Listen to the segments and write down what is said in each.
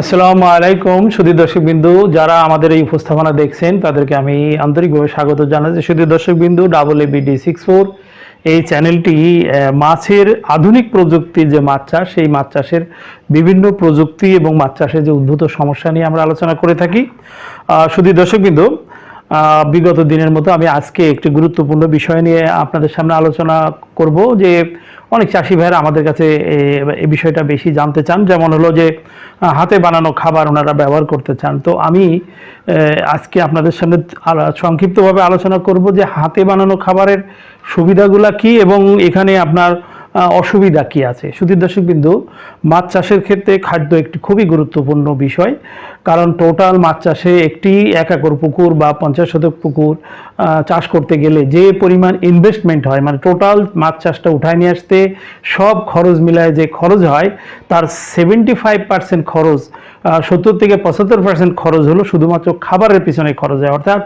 আসসালামু আলাইকুম সুদী দর্শকবিন্দু, যারা আমাদের এই উপস্থাপনা দেখছেন, তাদেরকে আমি আন্তরিকভাবে স্বাগত জানাচ্ছি। সুদী দর্শকবিন্দু double A BD six four এই চ্যানেলটি মাছের আধুনিক প্রযুক্তির যে মাছ চাষ, সেই মাছ চাষের বিভিন্ন প্রযুক্তি এবং মাছ চাষের যে উদ্ভূত সমস্যা নিয়ে আমরা আলোচনা করে থাকি। সুদী দর্শকবিন্দু বিগত দিনের মতো আমি আজকে একটি গুরুত্বপূর্ণ বিষয় নিয়ে আপনাদের সামনে আলোচনা করব যে অনেক চাষি ভাইয়েরা আমাদের কাছে এই বিষয়টা বেশি জানতে চান। যেমন হলো যে হাতে বানানো খাবার ওনারা ব্যবহার করতে চান। তো আমি আজকে আপনাদের সামনে সংক্ষিপ্তভাবে আলোচনা করব যে হাতে বানানো খাবারের সুবিধাগুলো কি এবং এখানে আপনার অসুবিধা কি আছে? সুধীর দর্শক বিন্দু, মাছ চাষের ক্ষেত্রে খাদ্য একটি খুবই গুরুত্বপূর্ণ বিষয়, কারণ টোটাল মাছ চাষে একটি এক একর পুকুর বা পঞ্চাশ শতক পুকুর চাষ করতে গেলে যে পরিমাণ ইনভেস্টমেন্ট হয় মানে টোটাল মাছ চাষটা উঠায় নিয়ে আসতে সব খরচ মিলায় যে খরচ হয়, তার সেভেন্টি ফাইভ পার্সেন্ট খরচ সত্তর থেকে পঁচাত্তর পার্সেন্ট খরচ হলো শুধুমাত্র খাবারের পিছনে খরচ হয়। অর্থাৎ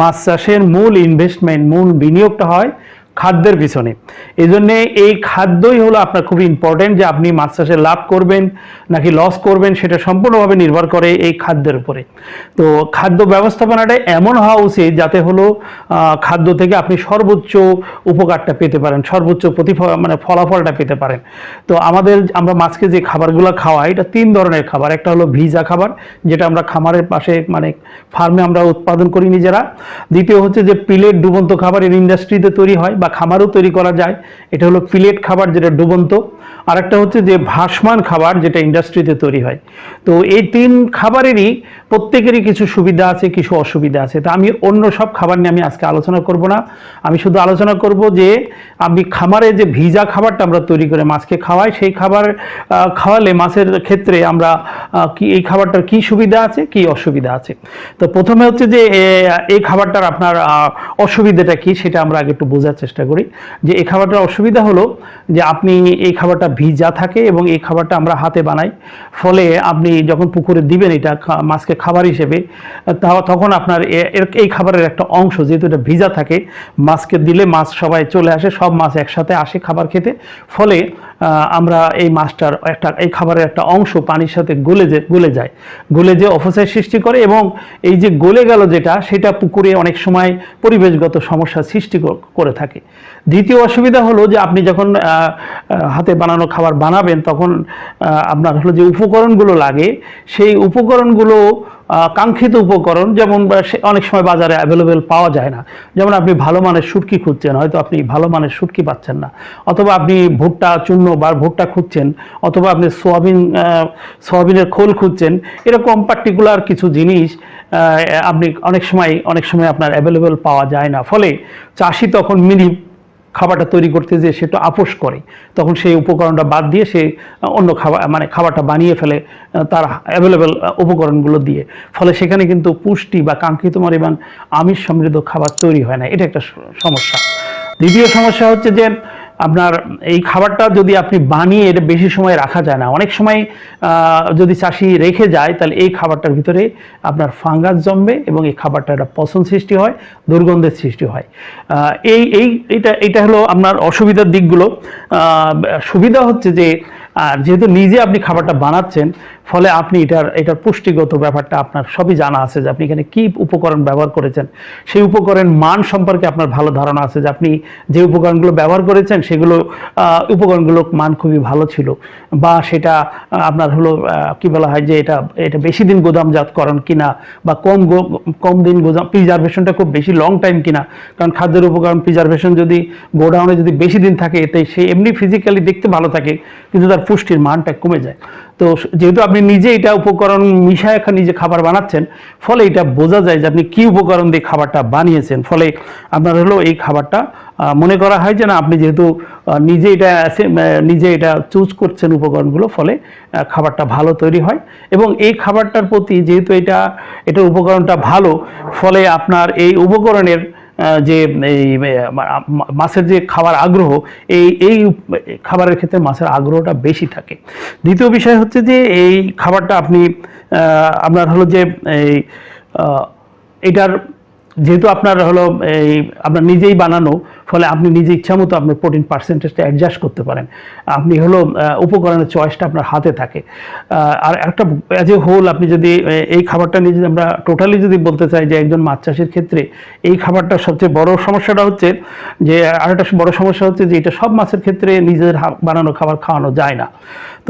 মাছ চাষের মূল ইনভেস্টমেন্ট মূল বিনিয়োগটা হয় খাদ্যের পিছনে। এই জন্যে এই খাদ্যই হলো আপনার খুবই ইম্পর্টেন্ট যে আপনি মাছ চাষে লাভ করবেন নাকি লস করবেন সেটা সম্পূর্ণভাবে নির্ভর করে এই খাদ্যের উপরে। তো খাদ্য ব্যবস্থাপনাটা এমন হওয়া উচিত যাতে হলো খাদ্য থেকে আপনি সর্বোচ্চ উপকারটা পেতে পারেন, সর্বোচ্চ প্রতিফল মানে ফলাফলটা পেতে পারেন। তো আমাদের আমরা মাছকে যে খাবারগুলো খাওয়াই, এটা তিন ধরনের খাবার। একটা হলো ভিজা খাবার, যেটা আমরা খামারের পাশে মানে ফার্মে আমরা উৎপাদন করি নিজেরা। দ্বিতীয় হচ্ছে যে প্লেট ডুবন্ত খাবার এর ইন্ডাস্ট্রিতে তৈরি হয় বা খামারও তৈরি করা যায়। এটা হলো ফিলেট খাবার যেটা ডুবন্ত। আরেকটা হচ্ছে যে ভাসমান খাবার যেটা ইন্ডাস্ট্রিতে তৈরি হয়। তো এই তিন খাবারেরই প্রত্যেকেরই কিছু সুবিধা আছে, কিছু অসুবিধা আছে। তা আমি অন্য সব খাবার নিয়ে আমি আজকে আলোচনা করব না। আমি শুধু আলোচনা করব যে আমি খামারে যে ভিজা খাবারটা আমরা তৈরি করে মাছকে খাওয়াই, সেই খাবার খাওয়ালে মাছের ক্ষেত্রে আমরা কি, এই খাবারটার কি সুবিধা আছে, কি অসুবিধা আছে? তো প্রথমে হচ্ছে যে এই খাবারটার আপনার অসুবিধাটা কি সেটা আমরা আগে একটু বোঝার চেষ্টা করি। যে এই খাবারটার অসুবিধা হলো যে আপনি এই খাবারটা ভিজা থাকে এবং এই খাবারটা আমরা হাতে বানাই। ফলে আপনি যখন পুকুরে দিবেন এটা মাছকে খাবার হিসেবে তখন আপনার এই খাবারের একটা অংশ যেহেতু এটা ভিজা থাকে, মাছকে দিলে মাছ সবাই চলে আসে, সব মাছ একসাথে আসে খাবার খেতে। ফলে আমরা এই মাছটার একটা, এই খাবারের একটা অংশ পানির সাথে গলে যে, গলে যায়। গলে যে অপচয় সৃষ্টি করে এবং এই যে গলে গেল যেটা, সেটা পুকুরে অনেক সময় পরিবেশগত সমস্যা সৃষ্টি করে থাকে। দ্বিতীয় অসুবিধা হলো যে আপনি যখন হাতে বানানো খাবার বানাবেন, তখন আপনার হলো যে উপকরণগুলো লাগে, সেই উপকরণগুলো কাঙ্ক্ষিত উপকরণ, যেমন অনেক সময় বাজারে অ্যাভেলেবেল পাওয়া যায় না। যেমন আপনি ভালো মানের শুটকি খুঁজছেন, হয়তো আপনি ভালো মানের শুটকি পাচ্ছেন না। অথবা আপনি ভুট্টা, চূর্ণ বা ভুট্টা খুঁজছেন, অথবা আপনি সোয়াবিন সোয়াবিনের খোল খুঁজছেন, এরকম পার্টিকুলার কিছু জিনিস আপনি অনেক সময় অনেক সময় আপনার অ্যাভেলেবেল পাওয়া যায় না। ফলে চাষি তখন মিনি খাবারটা তৈরি করতে যে সেটা আপোষ করে, তখন সেই উপকরণটা বাদ দিয়ে সে অন্য খাবার মানে খাবারটা বানিয়ে ফেলে তার অ্যাভেলেবেল উপকরণগুলো দিয়ে। ফলে সেখানে কিন্তু পুষ্টি বা কাঙ্ক্ষিত পরিমাণ আমিষ সমৃদ্ধ খাবার তৈরি হয় না। এটা একটা সমস্যা। দ্বিতীয় সমস্যা হচ্ছে যে আপনার এই খাবারটা যদি আপনি বানিয়ে এটা বেশি সময় রাখা যায় না, অনেক সময় যদি চাষি রেখে যায়, তাহলে এই খাবারটার ভিতরে আপনার ফাঙ্গাস জমবে এবং এই খাবারটা একটা পচন সৃষ্টি হয়, দুর্গন্ধের সৃষ্টি হয়। এই এই, এটা এটা হলো আপনার অসুবিধার দিকগুলো। সুবিধা হচ্ছে যে আর যেহেতু নিজে আপনি খাবারটা বানাচ্ছেন, ফলে আপনি এটার এটার পুষ্টিগত ব্যাপারটা আপনার সবই জানা আছে যে আপনি এখানে কী উপকরণ ব্যবহার করেছেন। সেই উপকরণ মান সম্পর্কে আপনার ভালো ধারণা আছে যে আপনি যে উপকরণগুলো ব্যবহার করেছেন, সেগুলো উপকরণগুলোর মান খুবই ভালো ছিল বা সেটা আপনার হলো কি বলা হয় যে এটা এটা বেশি দিন গোদামজাতকরণ কিনা বা কম কম দিন গোদাম প্রিজার্ভেশনটা খুব বেশি লং টাইম কিনা। কারণ খাদ্যের উপকরণ প্রিজার্ভেশন যদি, গোডাউনে যদি বেশি দিন থাকে, এতে সে এমনি ফিজিক্যালি দেখতে ভালো থাকে, কিন্তু তার পুষ্টির মানটা কমে যায়। তো যেহেতু আপনি নিজে এটা উপকরণ মিশায় নিজে খাবার বানাচ্ছেন, ফলে এটা বোঝা যায় যে আপনি কী উপকরণ দিয়ে খাবারটা বানিয়েছেন। ফলে আপনার হলো এই খাবারটা মনে করা হয় যে না, আপনি যেহেতু নিজে এটা নিজে এটা চুজ করছেন উপকরণগুলো, ফলে খাবারটা ভালো তৈরি হয়। এবং এই খাবারটার প্রতি যেহেতু এটা এটার উপকরণটা ভালো, ফলে আপনার এই উপকরণের যে এই মাছের যে খাবার আগ্রহ, এই এই খাবারের ক্ষেত্রে মাছের আগ্রহটা বেশি থাকে। দ্বিতীয় বিষয় হচ্ছে যে, এই খাবারটা আপনি আপনার হলো যে, এই এটার যেহেতু আপনার হলো, এই, আপনার নিজেই বানানো, ফলে আপনি নিজে ইচ্ছা মতো আপনার প্রোটিন পার্সেন্টেজটা অ্যাডজাস্ট করতে পারেন। আপনি হলো উপকরণের চয়েসটা আপনার হাতে থাকে। আর একটা অ্যাজ এ হোল আপনি যদি এই খাবারটা নিয়ে যদি আমরা টোটালি যদি বলতে চাই যে একজন মাছ চাষের ক্ষেত্রে, এই খাবারটা সবচেয়ে বড় সমস্যাটা হচ্ছে যে, আরেকটা বড় সমস্যা হচ্ছে যে, এটা সব মাছের ক্ষেত্রে নিজেদের বানানো খাবার খাওয়ানো যায় না।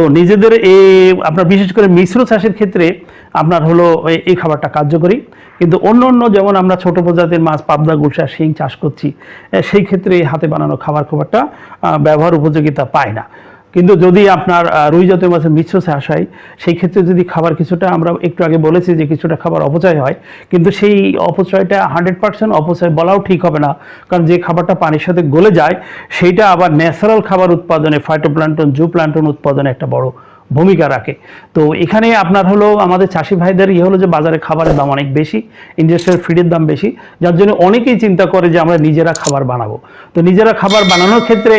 তো নিজেদের এই আপনার বিশেষ করে মিশ্র চাষের ক্ষেত্রে আপনার হলো এই- খাবারটা কার্যকরী। কিন্তু অন্য অন্য যেমন আমরা ছোট প্রজাতির মাছ, পাবদা, গুলশা, শিং চাষ করছি সেই ক্ষেত্রে হাতে বানানো খাবার খাবারটা ব্যবহার উপযোগিতা পায় না। কিন্তু যদি আপনার রুই জাতীয় মাছের মিশ্র চাষ হয় সেই ক্ষেত্রে যদি খাবার কিছুটা আমরা একটু আগে বলেছি যে কিছুটা খাবার অপচয় হয়, কিন্তু সেই অপচয়টা হান্ড্রেড পার্সেন্ট অপচয় বলাও ঠিক হবে না। কারণ যে খাবারটা পানির সাথে গলে যায়, সেইটা আবার ন্যাচারাল খাবার উৎপাদনে ফাইটোপ্লান্টন জু প্লান্টন উৎপাদনে একটা বড় ভূমিকা রাখে। তো এখানে আপনার হলো, আমাদের চাষি ভাইদের ইয়ে হলো যে বাজারে খাবারের দাম অনেক বেশি ইন্ডাস্ট্রিয়াল ফিডের দাম বেশি, যার জন্য অনেকেই চিন্তা করে যে আমরা নিজেরা খাবার বানাবো। তো নিজেরা খাবার বানানোর ক্ষেত্রে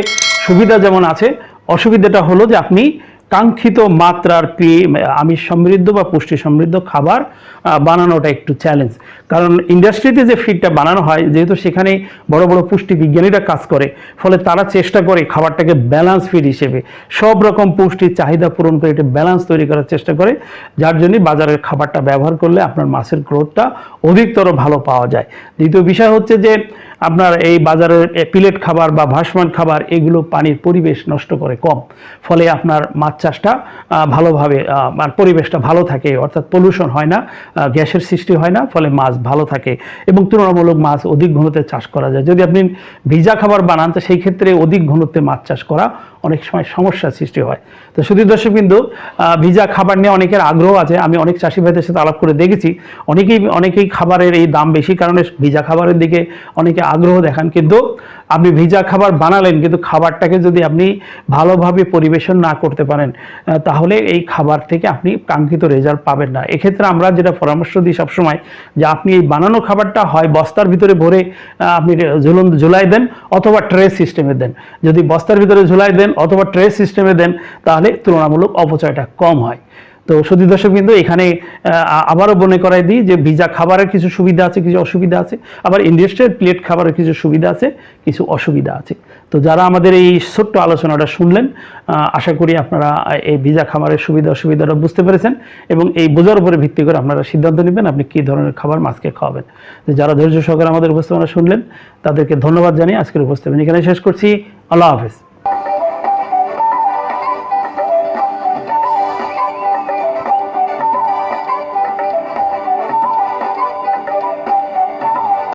সুবিধা যেমন আছে অসুবিধাটা হলো যে আপনি কাঙ্ক্ষিত মাত্রার পি, আমিষ সমৃদ্ধ বা পুষ্টি সমৃদ্ধ খাবার বানানোটা একটু চ্যালেঞ্জ কারণ ইন্ডাস্ট্রিতে যে ফিডটা বানানো হয়, যেহেতু সেখানে বড় বড় পুষ্টি বিজ্ঞানীরা কাজ করে, ফলে তারা চেষ্টা করে খাবারটাকে ব্যালেন্স ফিড হিসেবে। সব রকম পুষ্টির চাহিদা পূরণ করে এটা ব্যালান্স তৈরি করার চেষ্টা করে, যার জন্য বাজারের খাবারটা ব্যবহার করলে আপনার মাছের গ্রোথটা অধিকতর ভালো পাওয়া যায়। দ্বিতীয় বিষয় হচ্ছে যে আপনার এই বাজারের পিলেট খাবার বা ভাসমান খাবার, এগুলো পানির পরিবেশ নষ্ট করে কম। ফলে আপনার মাছ চাষটা ভালোভাবে পরিবেশটা ভালো থাকে, অর্থাৎ পলিউশন হয় না গ্যাসের সৃষ্টি হয় না, ফলে মাছ ভালো থাকে এবং তুলনামূলক মাছ অধিক ঘনত্বে চাষ করা যায়। যদি আপনি ভিজা খাবার বানান, তো সেই ক্ষেত্রে অধিক ঘনত্বে মাছ চাষ করা অনেক সময় সমস্যার সৃষ্টি হয়। তো শুধু দর্শক আহ, ভিজা খাবার নিয়ে অনেকের আগ্রহ আছে আমি অনেক চাষি ভাইদের সাথে আলাপ করে দেখেছি। অনেকেই অনেকেই খাবারের এই দাম বেশি কারণে ভিজা খাবারের দিকে অনেকে আগ্রহ দেখান কিন্তু আপনি ভিজা খাবার বানালেন কিন্তু খাবারটাকে যদি আপনি ভালোভাবে পরিবেশন না করতে পারেন তাহলে এই খাবার থেকে আপনি কাঙ্ক্ষিত রেজাল্ট পাবেন না। এক্ষেত্রে আমরা যেটা পরামর্শ দিই সবসময় যে আপনি এই বানানো খাবারটা হয় বস্তার ভিতরে ভরে আপনি ঝুলন ঝুলাই দেন অথবা ট্রে সিস্টেমে দেন। যদি বস্তার ভিতরে ঝুলাই দেন অথবা ট্রে সিস্টেমে দেন, তাহলে তুলনামূলক অপচয়টা কম হয়। তো সতী দর্শক কিন্তু এখানে আবারও মনে করাই দিই যে ভিজা খাবারের কিছু সুবিধা আছে, কিছু অসুবিধা আছে। আবার ইন্ডাস্ট্রিয়াল প্লেট খাবারের কিছু সুবিধা আছে, কিছু অসুবিধা আছে। তো যারা আমাদের এই ছোট্ট আলোচনাটা শুনলেন আশা করি আপনারা এই ভিজা খাবারের সুবিধা, অসুবিধাটা বুঝতে পেরেছেন এবং এই বোঝার উপরে ভিত্তি করে আপনারা সিদ্ধান্ত নেবেন আপনি কী ধরনের খাবার মাছকে খাওয়াবেন। তো যারা ধৈর্য সহকারে আমাদের উপস্থাপনা শুনলেন, তাদেরকে ধন্যবাদ জানিয়ে আজকের উপস্থাপনা এখানে শেষ করছি। আল্লাহ হাফেজ।